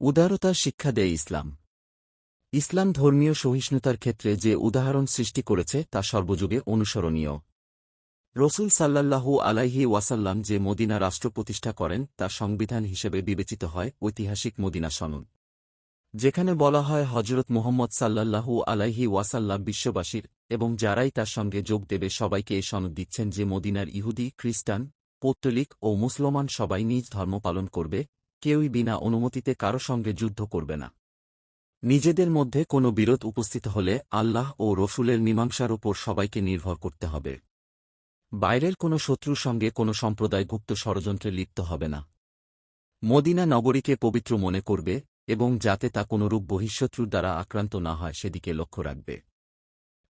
উদারতার শিক্ষা দেয় ইসলাম। ইসলাম ধর্মীয় সহিষ্ণুতার ক্ষেত্রে যে উদাহরণ সৃষ্টি করেছে তা সর্বযুগে অনুসরণীয়। রসুল সাল্লাল্লাহু আলাইহি ওয়াসাল্লাম যে মদিনা রাষ্ট্র প্রতিষ্ঠা করেন, তা সংবিধান হিসেবে বিবেচিত হয় ঐতিহাসিক মদিনা সনদ। যেখানে বলা হয় হজরত মুহম্মদ সাল্লাল্লাহু আলাইহি ওয়াসাল্লাম বিশ্ববাসীর এবং যারাই তার সঙ্গে যোগ দেবে সবাইকে এ সনদ দিচ্ছেন যে মদিনার ইহুদি, খ্রিস্টান, পৌত্তলিক ও মুসলমান সবাই নিজ ধর্ম পালন করবে কেউই বিনা অনুমতিতে কারও সঙ্গে যুদ্ধ করবে না। নিজেদের মধ্যে কোনো বিরোধ উপস্থিত হলে আল্লাহ ও রসুলের মীমাংসার ওপর সবাইকে নির্ভর করতে হবে। বাইরের কোনো শত্রুর সঙ্গে কোনো সম্প্রদায় গুপ্ত ষড়যন্ত্রে লিপ্ত হবে না। মদিনা নগরীকে পবিত্র মনে করবে এবং যাতে তা কোনরূপ বহিঃশত্রুর দ্বারা আক্রান্ত না হয় সেদিকে লক্ষ্য রাখবে।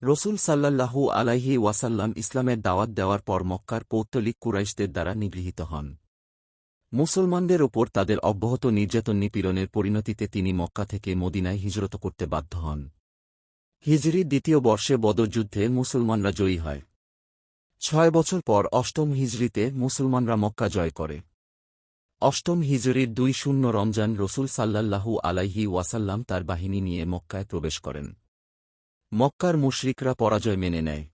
রসুল সাল্লাল্লাহু আলাইহি ওয়াসাল্লাম ইসলামের দাওয়াত দেওয়ার পর মক্কার পৌত্তলিক কুরাইশদের দ্বারা নিগৃহীত হন। মুসলমানদের ওপর তাদের অব্যাহত নির্যাতন নিপীড়নের পরিণতিতে তিনি মক্কা থেকে মদিনায় হিজরত করতে বাধ্য হন। হিজরির দ্বিতীয় বর্ষে বদর যুদ্ধে মুসলমানরা জয়ী হয়। ছয় বছর পর অষ্টম হিজরিতে মুসলমানরা মক্কা জয় করে। অষ্টম হিজরির দুই শূন্য রমজান রসুল সাল্লাল্লাহু আলাইহি ওয়াসাল্লাম তার বাহিনী নিয়ে মক্কায় প্রবেশ করেন। মক্কার মুশরিকরা পরাজয় মেনে নেয়।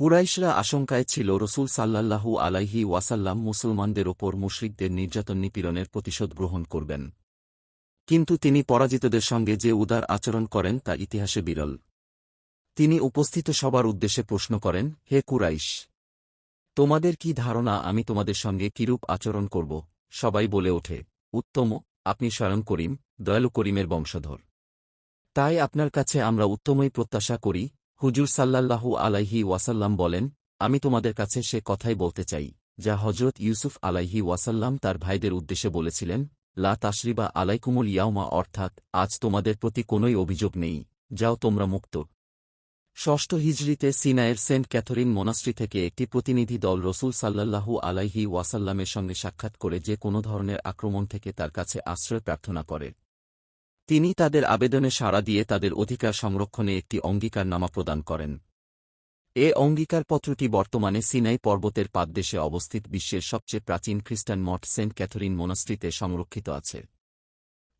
কুরাইশরা আশঙ্কায় ছিল রসুল সাল্লাল্লাহু আলাইহি ওয়াসাল্লাম মুসলমানদের ওপর মুশরিকদের নির্যাতন নিপীড়নের প্রতিশোধ গ্রহণ করবেন। কিন্তু তিনি পরাজিতদের সঙ্গে যে উদার আচরণ করেন তা ইতিহাসে বিরল। তিনি উপস্থিত সবার উদ্দেশ্যে প্রশ্ন করেন, হে কুরাইশ, তোমাদের কি ধারণা আমি তোমাদের সঙ্গে কিরূপ আচরণ করব? সবাই বলে ওঠে, উত্তম, আপনি স্বয়ং করিম, দয়ালু করিমের বংশধর। তাই আপনার কাছে আমরা উত্তমই প্রত্যাশা করি হুজুর সাল্লাল্লাহু আলাইহি ওয়াসাল্লাম বলেন, আমি তোমাদের কাছে সে কথাই বলতে চাই, যা হজরত ইউসুফ আলাইহি ওয়াসাল্লাম তার ভাইদের উদ্দেশ্যে বলেছিলেন, লা তাশরিবা আলাইকুমুল ইয়াউমা, অর্থাৎ আজ তোমাদের প্রতি কোনোই অভিযোগ নেই, যাও তোমরা মুক্ত। ষষ্ঠ হিজড়িতে সিনায়ের সেন্ট ক্যাথরিন মোনাস্ট্রি থেকে একটি প্রতিনিধি দল রসুল সাল্লাল্লাহু আলাইহি ওয়াসাল্লামের সঙ্গে সাক্ষাৎ করে যে কোনো ধরনের আক্রমণ থেকে তার কাছে আশ্রয় প্রার্থনা করে। তিনি তাদের আবেদনে সাড়া দিয়ে তাদের অধিকার সংরক্ষণে একটি অঙ্গীকারনামা প্রদান করেন। এ অঙ্গীকারপত্রটি বর্তমানে সিনাই পর্বতের পাদদেশে অবস্থিত বিশ্বের সবচেয়ে প্রাচীন খ্রিস্টান মঠ সেন্ট ক্যাথরিন মোনাস্ট্রিতে সংরক্ষিত আছে।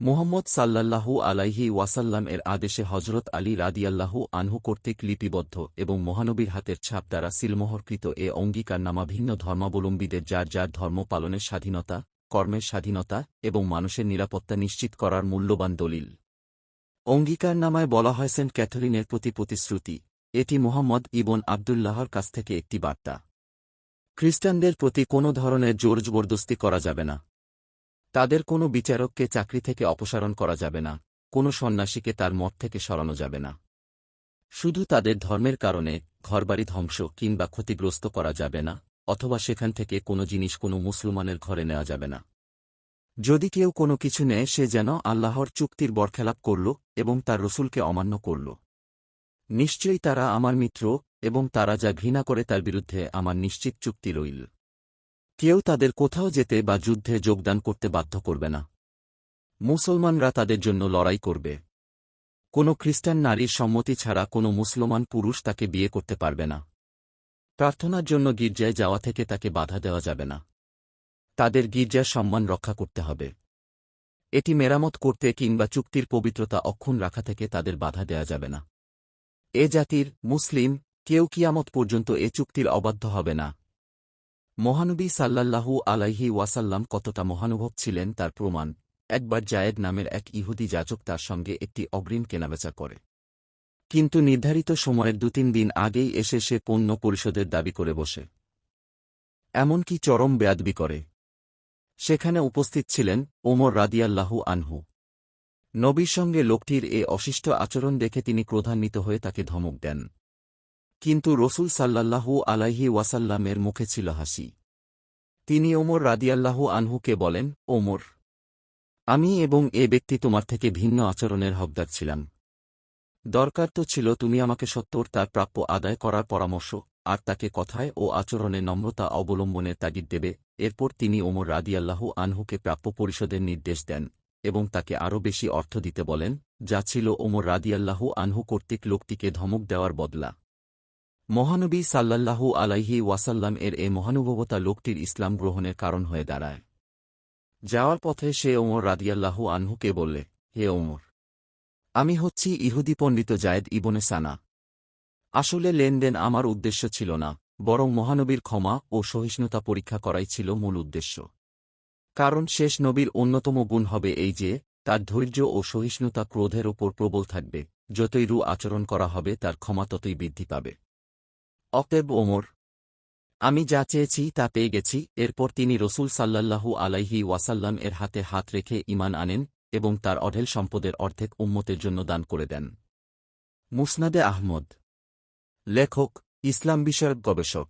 মুহম্মদ সাল্লাল্লাহু আলাইহি ওয়াসাল্লাম এর আদেশে হজরত আলী রাদিয়াল্লাহু আনহু কর্তৃক লিপিবদ্ধ এবং মহানবীর হাতের ছাপ দ্বারা সিলমোহরকৃত এ অঙ্গীকারনামা ভিন্ন ধর্মাবলম্বীদের যার যার ধর্ম পালনের স্বাধীনতা কর্মের স্বাধীনতা এবং মানুষের নিরাপত্তা নিশ্চিত করার মূল্যবান দলিল। অঙ্গীকারনামায় বলা হয় সেন্ট ক্যাথরিনের প্রতি প্রতিশ্রুতি। এটি মোহাম্মদ ইবন আবদুল্লাহর কাছ থেকে একটি বার্তা। খ্রিস্টানদের প্রতি কোনো ধরনের জোর জবরদস্তি করা যাবে না। তাদের কোনো বিচারককে চাকরি থেকে অপসারণ করা যাবে না। কোনো সন্ন্যাসীকে তার মঠ থেকে সরানো যাবে না। শুধু তাদের ধর্মের কারণে ঘরবাড়ি ধ্বংস কিংবা ক্ষতিগ্রস্ত করা যাবে না। অথবা সেখান থেকে কোনো জিনিস কোনো মুসলমানের ঘরে নেওয়া যাবে না। যদি কেউ কোনো কিছু নেয়, সে যেন আল্লাহর চুক্তির বরখেলাপ করল এবং তার রসুলকে অমান্য করল। নিশ্চয়ই তারা আমার মিত্র এবং তারা যা ঘৃণা করে তার বিরুদ্ধে আমার নিশ্চিত চুক্তি রইল। কেউ তাদের কোথাও যেতে বা যুদ্ধে যোগদান করতে বাধ্য করবে না। মুসলমানরা তাদের জন্য লড়াই করবে। কোনো খ্রিস্টান নারীর সম্মতি ছাড়া কোনো মুসলমান পুরুষ তাকে বিয়ে করতে পারবে না। প্রার্থনার জন্য গির্জায় যাওয়া থেকে তাকে বাধা দেওয়া যাবে না। তাদের গির্জার সম্মান রক্ষা করতে হবে। এটি মেরামত করতে কিংবা চুক্তির পবিত্রতা অক্ষুণ রাখা থেকে তাদের বাধা দেওয়া যাবে না। এ জাতির, মুসলিম, কেউ কিয়ামত পর্যন্ত এ চুক্তির অবাধ্য হবে না। মহানবী সাল্লাল্লাহু আলাইহি ওয়াসাল্লাম কতটা মহানুভব ছিলেন তার প্রমাণ। একবার জায়েদ নামের এক ইহুদি যাচক তার সঙ্গে একটি অগ্রিম কেনাবেচা করে। কিন্তু নির্ধারিত সময়ের দু তিন দিন আগেই এসে সে পণ্য পরিশোধের দাবি করে বসে। এমনকি চরম বেয়াদবি করে। সেখানে উপস্থিত ছিলেন ওমর রাদিয়াল্লাহু আনহু। নবীর সঙ্গে লোকটির এ অশিষ্ট আচরণ দেখে তিনি ক্রোধান্বিত হয়ে তাকে ধমক দেন। কিন্তু রসুল সাল্লাল্লাহু আলাইহি ওয়াসাল্লামের মুখে ছিল হাসি। তিনি ওমর রাদিয়াল্লাহু আনহুকে বলেন, ওমর, আমি এবং এ ব্যক্তি তোমার থেকে ভিন্ন আচরণের হকদার ছিলাম। দরকার তো ছিল তুমি আমাকে সত্তর তার প্রাপ্য আদায় করার পরামর্শ, আর তাকে কথায় ও আচরণে নম্রতা অবলম্বনের তাগিদ দেবে। এরপর তিনি ওমর রাদিয়াল্লাহু আনহুকে প্রাপ্য পরিষদের নির্দেশ দেন এবং তাকে আরও বেশি অর্থ দিতে বলেন, যা ছিল ওমর রাদিয়াল্লাহু আনহু কর্তৃক লোকটিকে ধমক দেওয়ার বদলা। মহানবী সাল্লাল্লাহু আলাইহি ওয়াসাল্লাম এর এ মহানুভবতা লোকটির ইসলাম গ্রহণের কারণ হয়ে দাঁড়ায়। যাওয়ার পথে সে ওমর রাদিয়াল্লাহু আনহুকে বললে, হে ওমর আমি হচ্ছি ইহুদি পণ্ডিত জায়েদ ইবনে সানা। আসলে লেনদেন আমার উদ্দেশ্য ছিল না, বরং মহানবীর ক্ষমা ও সহিষ্ণুতা পরীক্ষা করাই ছিল মূল উদ্দেশ্য। কারণ শেষ নবীর অন্যতম গুণ হবে এই যে, তার ধৈর্য ও সহিষ্ণুতা ক্রোধের ওপর প্রবল থাকবে, যতই রু আচরণ করা হবে তার ক্ষমা ততই বৃদ্ধি পাবে। অতএব ওমর, আমি যা চেয়েছি তা পেয়ে গেছি, এরপর তিনি রসুল সাল্লাল্লাহু আলাইহি ওয়াসাল্লাম এর হাতে হাত রেখে ইমান আনেন এবং তার অঢেল সম্পদের অর্ধেক উম্মতের জন্য দান করে দেন। মুসনাদে আহমদ, লেখক, ইসলাম বিষয়ক গবেষক।